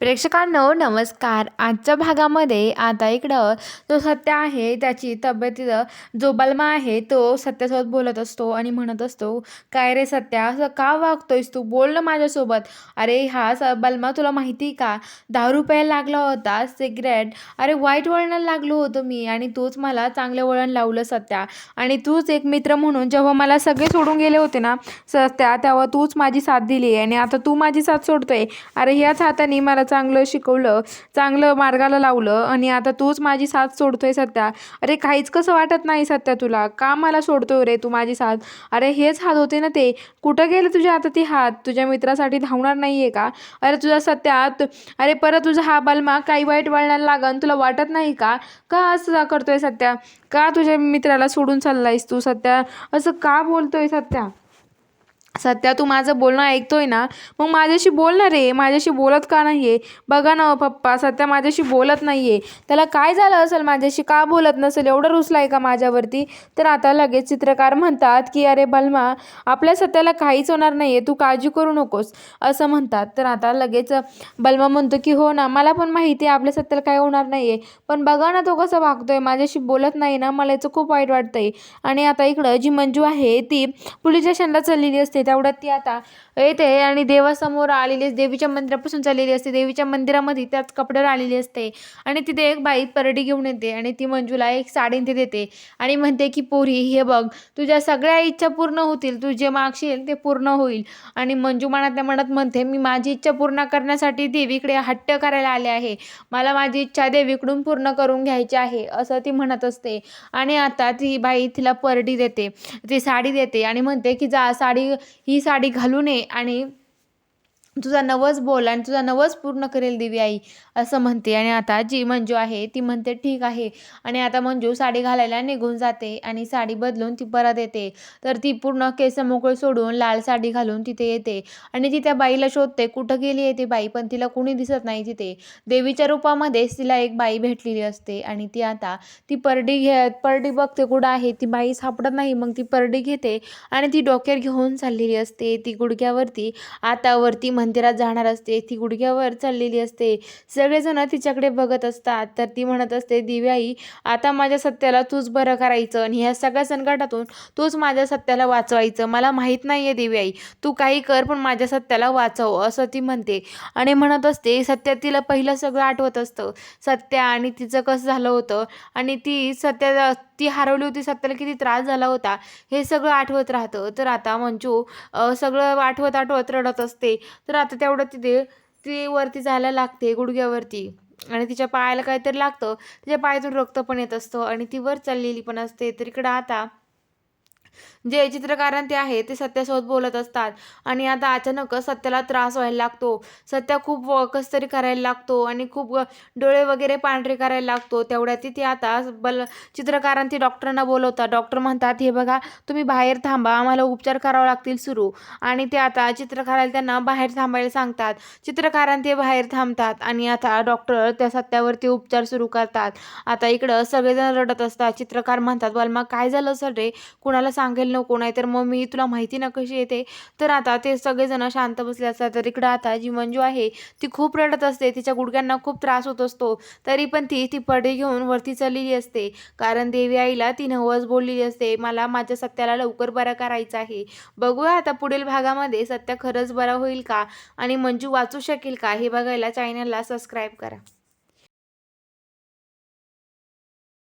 प्रेक्षकांनो नमस्कार. आजच्या भागामध्ये आता इकडं जो सत्य आहे त्याची तब्येतीचं जो बलमा आहे. तो सत्यासोबत बोलत असतो आणि म्हणत असतो काय रे सत्या असं का वागतोयस तू? बोल ना माझ्यासोबत. अरे हा स बलमा तुला माहिती का? दारू प्यायला लागला होता सिगरेट. अरे वाईट वळणाला लागलो होतो मी आणि तूच मला चांगलं वळण लावलं सत्या. आणि तूच एक मित्र म्हणून जेव्हा मला सगळे सोडून गेले होते ना सत्या तेव्हा तूच माझी साथ दिली आणि आता तू माझी साथ सोडतोय. अरे ह्याच हाताने मला चांगलं शिकवलं चांगलं मार्गाला लावलं आणि आता तूच माझी साथ सोडतोय सध्या. अरे काहीच कसं वाटत नाही सध्या तुला. का मला सोडतोय रे तू माझी साथ? अरे हेच हात होते ना ते. कुठं गेले तुझ्या आता ती हात? तुझ्या मित्रासाठी धावणार नाही आहे का? अरे तुझा सध्या अरे परत तुझा हा बलमा काही वाईट वळणाला लागन तुला वाटत नाही का? का असं करतोय सध्या? का तुझ्या मित्राला सोडून चाललायस तू सध्या? असं का बोलतोय सध्या? सध्या तू माझं बोलणं ऐकतोय ना मग माझ्याशी बोल ना रे. माझ्याशी बोलत का नाही आहे बघा ना पप्पा सध्या माझ्याशी बोलत नाही आहे त्याला काय झालं असेल माझ्याशी? का बोलत नसेल? एवढं रुसलं आहे का माझ्यावरती? तर आता लगेच चित्रकार म्हणतात की अरे बलमा आपल्या सत्याला काहीच होणार नाही आहे तू काळजी करू नकोस. असं म्हणतात. तर आता लगेच बलमा म्हणतो की हो ना मला पण माहिती आहे आपल्या सत्याला काय होणार नाही आहे पण बघा ना तो कसं वागतोय माझ्याशी बोलत नाही ना मला याचं खूप वाईट वाटतंय. आणि आता इकडं जी मंजू आहे ती पोलीस स्टेशनला चाललेली असते. तेवढ्यात ती आता येते आणि देवासमोर आलेली देवीच्या मंदिरापासून चाललेली असते. देवीच्या मंदिरामध्ये त्याच कपड्यावर आलेली असते. आणि तिथे एक बाई परडी घेऊन येते आणि ती मंजूला एक साडी ते देते. आणि म्हणते की पोरी हे बघ तुझ्या सगळ्या इच्छा पूर्ण होतील. तू जे मागशील ते पूर्ण होईल. आणि मंजू मनातल्या मनात म्हणते मी माझी इच्छा पूर्ण करण्यासाठी देवीकडे हट्ट करायला आले आहे. मला माझी इच्छा देवीकडून पूर्ण करून घ्यायची आहे. असं ती म्हणत असते. आणि आता ती बाई तिला परडी देते. ती साडी देते आणि म्हणते की जा साडी ही साडी घालू नये आणि तुझा नवस बोल आणि तुझा नवस पूर्ण करेल देवी आई असं म्हणते. आणि आता जी मंजू आहे ती म्हणते ठीक आहे. आणि आता मंजू साडी घालायला निघून जाते आणि साडी बदलून ती परत येते. तर ती पूर्ण केस मोकळे सोडून लाल साडी घालून तिथे येते. आणि ती त्या बाईला शोधते कुठं गेली आहे ती बाई? पण तिला कुणी दिसत नाही तिथे. देवीच्या रूपामध्येच तिला एक बाई भेटलेली असते आणि ती आता ती परडी घे परडी बघते कुठं आहे. ती बाई सापडत नाही मग ती परडी घेते आणि ती डोक्यावर घेऊन चाललेली असते. ती गुडघ्यावरती आता वरती मंदिरात जाणार असते ती गुडघ्यावर चाललेली असते. सगळेजण तिच्याकडे बघत असतात. तर ती म्हणत असते दिव्याई आता माझ्या सत्याला तूच बरं करायचं आणि ह्या सगळ्या संकटातून तूच माझ्या सत्याला वाचवायचं. मला माहीत नाही आहे दिव्याई तू काही कर पण माझ्या सत्याला वाचव असं ती म्हणते. आणि म्हणत असते सत्या तिला पहिलं सगळं आठवत असतं. सत्या आणि तिचं कसं झालं होतं आणि ती सत्या ती हरवली होती सत्याला किती त्रास झाला होता हे सगळं आठवत राहतं. तर आता मंजू सगळं आठवत आठवत रडत असते. तर आता तेवढं तिथे ती वरती जायला लागते गुडघ्यावरती. आणि तिच्या पायाला काहीतरी लागतं. तिच्या पायातून रक्त पण येत असतं आणि ती वर चाललेली पण असते. तर इकडं आता जे चित्रकारां ते आहे ते सत्यासोबत बोलत असतात. आणि आता अचानक सत्याला त्रास व्हायला लागतो. सत्या खूप व- कसं तरी करायला लागतो आणि खूप डोळे वगैरे पांढरे करायला लागतो. तेवढ्यात ते आता बल चित्रकारां ते डॉक्टरांना बोलवतात. डॉक्टर म्हणतात हे बघा तुम्ही बाहेर थांबा आम्हाला उपचार करावे लागतील सुरू. आणि ते आता चित्रकाराला त्यांना बाहेर थांबायला सांगतात. चित्रकारां ते बाहेर थांबतात आणि आता डॉक्टर त्या सत्यावरती उपचार सुरू करतात. आता इकडं सगळेजण रडत असतात. चित्रकार म्हणतात बलमा काय झालं सर रे? कुणाला सांगेल नको नाही तर मग मी तुला माहिती ना कशी येते तर आता ते सगळेजण शांत बसले असतात. तर इकडं आता जी मंजू आहे ती खूप रडत असते. तिच्या गुडघ्यांना खूप त्रास होत असतो. तरी पण ती ती पडे घेऊन वरती चाललेली असते. कारण देवी आईला ती नवस बोललेली असते. मला माझ्या सत्याला लवकर बरा करायचं आहे. बघूया आता पुढील भागामध्ये सत्य खरंच बरा होईल का? आणि मंजू वाचू शकेल का? हे बघायला चॅनलला सबस्क्राईब करा.